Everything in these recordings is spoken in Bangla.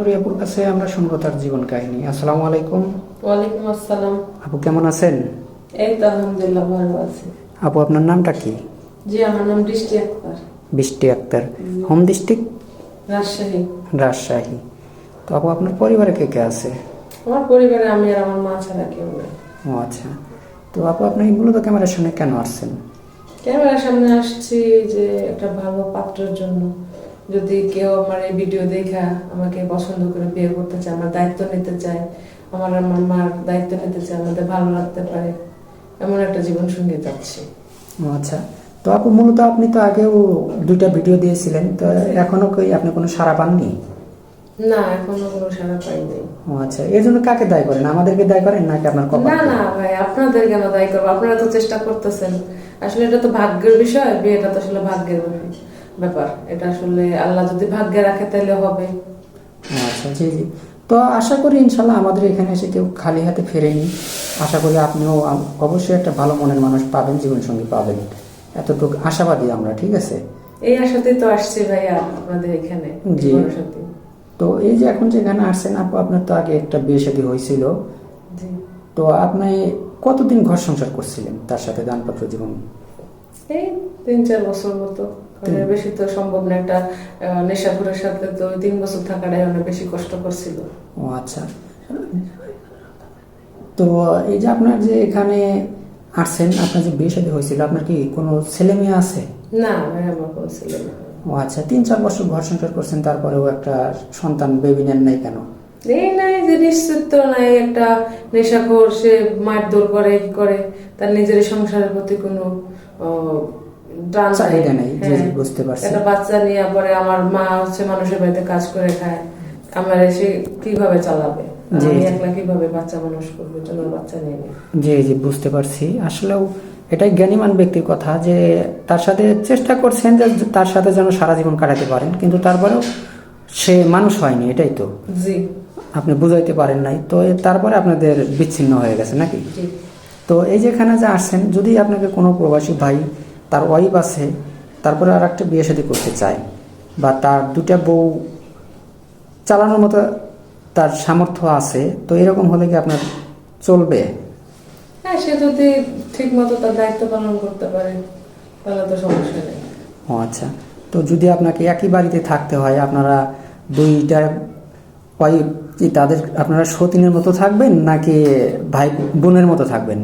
আপুর কাছে আমরা শুনব তার জীবন কাহিনী। আসসালামু আলাইকুম। ওয়ালাইকুম আসসালাম। আপু কেমন আছেন? এই তো আলহামদুলিল্লাহ ভালো আছি। আপু আপনার নামটা কি? জি আমার নাম বৃষ্টি আক্তার। বৃষ্টি আক্তার। হোম। ডিস্ট্রিক্ট? রাজশাহী। রাজশাহী। তো আপু আপনার পরিবারে কে কে আছে? আমার পরিবারে আমি আর আমার মা ছাড়া কেউ নেই। ও আচ্ছা। তো আপু আপনি মূলত ক্যামেরার সামনে কেন আসছেন? ক্যামেরার সামনে আসছি যে একটা ভালো পাত্রের জন্য। যদি কেউ আমার এই ভিডিও দেখা আমাকে পছন্দ করে বিয়ে করতে চায় আমার দায়িত্ব নিতে চায় আমার আমার মার দায়িত্ব নিতে চায় আমাদের ভালো লাগতে পারে এমন একটা জীবন সঙ্গী চাচ্ছি। আচ্ছা। তো আপু মূলত আপনি তো আগেও দুইটা ভিডিও দিয়েছিলেন তো এখনও কই আপনি কোনো সাড়া পাননি? না এখনও কোনো সারা পাই নাই ও আচ্ছা এর জন্য কাকে দায় করেন? আমাদেরকে দায় করেন নাকি আপনার কপাল না না ভাই আপনাদের কেন দায় করব আপনারা তো চেষ্টা করতেছেন। আসলে এটা তো ভাগ্যের বিষয় বিয়েটা তো আসলে ভাগ্যের ব্যাপার। এটা আসলে আল্লাহ যদি ভাগ্যে রাখে তাহলে হবে। আচ্ছা জি জি। তো আশা করি ইনশাল্লাহ আমাদের এখানে এসে কেউ খালি হাতে ফেরেনি। আশা করি আপনিও অবশ্যই একটা ভালো মনের মানুষ পাবেন জীবনসঙ্গী পাবেন। এতটুকু আশাবাদী আমরা ঠিক আছে? এই আশাতেই তো আসছি ভাইয়া আপনাদের এখানে জি। তো এই যে এখন যেখানে আসছেন আপু আপনার তো আগে একটা বিয়ে শাদী হয়েছিল। তো আপনি কতদিন ঘর সংসার করছিলেন তার সাথে দানপত্র জীবন? এই তিন চার বছর মতো। বেশি তো সম্ভব না একটা সাথে তো তিন বছর থাকাটাই অনেক বেশি কষ্ট করছিল ও আচ্ছা। তো এই যে আপনার যে এখানে আসছেন আপনার যে বিয়ে শাদী হয়েছিল আপনার কি কোনো ছেলে মেয়ে আছে? না আমার কোনো ছেলে ও আচ্ছা তিন চার বছর ঘর সংসার করছেন তারপরেও একটা সন্তান বেবি নেন নাই কেন? এই নাই যে নিশ্চিত নাই একটা নেশাখোর সে মারধর করে কি করে তার নিজের সংসারের প্রতি কোনো টান চাহিদা নেই, হ্যাঁ। বুঝতে পারছি। একটা বাচ্চা নিয়ে পরে আমার মা হচ্ছে মানুষের বাড়িতে কাজ করে খায় আমার এসে কীভাবে চালাবে। জি জি বুঝতে পারছি। আসলেও এটাই জ্ঞানীমান ব্যক্তির কথা যে তার সাথে চেষ্টা করছেন যে তার সাথে যেন সারা জীবন কাটাতে পারেন কিন্তু তারপরেও সে মানুষ হয়নি এটাই তো। জি। আপনি বুঝাইতে পারেন নাই তো তারপরে আপনাদের বিচ্ছিন্ন হয়ে গেছে নাকি? তো এই যেখানে যে আসছেন যদি আপনাকে কোনো প্রবাসী ভাই তার ওয়াইফ আছে তারপরে আর একটা বিয়ে শাদী করতে চায় বা তার দুটা বউ চালানোর মতো তার সামর্থ্য আছে তো এরকম হলে কি আপনার চলবে? হ্যাঁ সে যদি ঠিক মতো তার দায়িত্ব পালন করতে পারে তাহলে তো সমস্যা নেই। ও আচ্ছা। তো যদি আপনাকে একই বাড়িতে থাকতে হয় আপনারা দুইটা কি তাদের আপনারা সতীনের মতো থাকবেন নাকি ভাই বোনের মতো থাকবেন?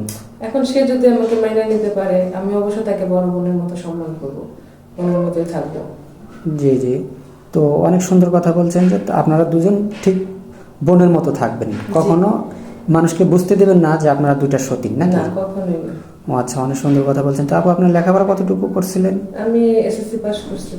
এখন সে যদি আমাকে মাইনে নিতে পারে আমি অবশ্যই তাকে বড় বোনের মতো সম্মান করব বোনের মতোই থাকব। জি জি। তো অনেক সুন্দর কথা বলছেন যে আপনারা দুজন ঠিক বোনের মতো থাকবেন। কখনো মানুষকে বুঝতে দেবেন না যে আপনারা দুইটা সতীন নাকি? না কখনোই ও আচ্ছা অনেক সুন্দর কথা বলছেন। তো আপু আপনার লেখাপড়া কতটুকু করছিলেন? আমি এসএসসি পাস করছি